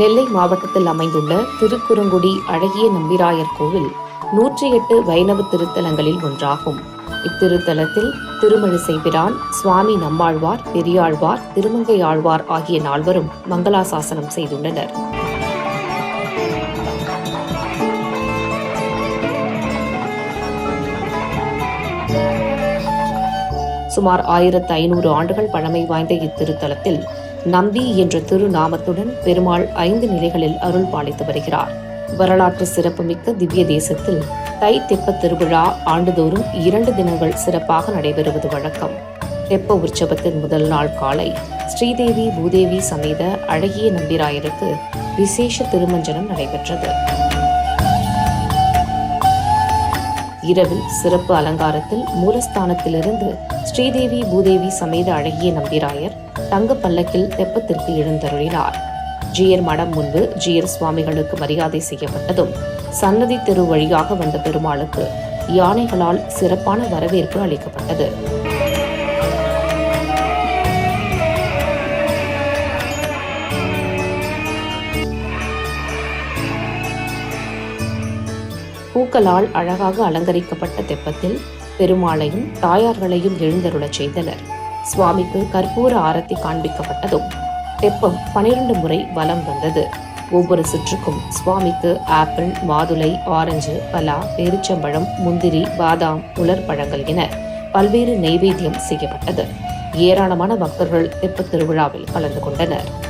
நெல்லை மாவட்டத்தில் அமைந்துள்ள திருக்குறுங்குடி அழகிய நம்பிராயர் கோவில் நூற்றி எட்டு வைணவ திருத்தலங்களில் ஒன்றாகும். இத்திருத்தலத்தில் திருமழிசை பிரான் சுவாமி நம்மாழ்வார் பெரியாழ்வார் திருமங்கை ஆழ்வார் ஆகிய நால்வரும் மங்களாசாசனம் செய்துள்ளனர். சுமார் ஆயிரத்து ஐநூறு ஆண்டுகள் பழமை வாய்ந்த இத்திருத்தலத்தில் நம்பி என்ற திருநாமத்துடன் பெருமாள் ஐந்து நிலைகளில் அருள் பாலித்து வருகிறார். வரலாற்று சிறப்புமிக்க திவ்ய தேசத்தில் தை தெப்ப திருவிழா ஆண்டுதோறும் இரண்டு தினங்கள் சிறப்பாக நடைபெறுவது வழக்கம். தெப்ப உற்சவத்தின் முதல் நாள் காலை ஸ்ரீதேவி பூதேவி சமேத அழகிய நம்பிராயருக்கு விசேஷ திருமஞ்சனம் நடைபெற்றது. இரவில் சிறப்பு அலங்காரத்தில் மூலஸ்தானத்திலிருந்து ஸ்ரீதேவி பூதேவி சமேத அழகிய நம்பிராயர் தங்க பல்லக்கில் தெப்பத்திற்கு எழுந்தருளினார். ஜியர் மடம் முன்பு ஜியர் சுவாமிகளுக்கு மரியாதை செய்யப்பட்டதும் சன்னதி தெரு வழியாக வந்த பெருமாளுக்கு யானைகளால் சிறப்பான வரவேற்பு அளிக்கப்பட்டது. பூக்களால் அழகாக அலங்கரிக்கப்பட்ட தெப்பத்தில் பெருமாளையும் தாயார்களையும் எழுந்தருளச் செய்தனர். சுவாமிக்கு கற்பூர ஆரத்தி காண்பிக்கப்பட்டதும் தெப்பம் பனிரெண்டு முறை வலம் வந்தது. ஒவ்வொரு சுற்றுக்கும் சுவாமிக்கு ஆப்பிள் மாதுளை ஆரஞ்சு பலா பேரிச்சம்பழம் முந்திரி பாதாம் உலர் பழங்கள் என பல்வேறு நெய்வேத்தியம் செய்யப்பட்டது. ஏராளமான பக்தர்கள் தெப்பத் திருவிழாவில் கலந்து கொண்டனர்.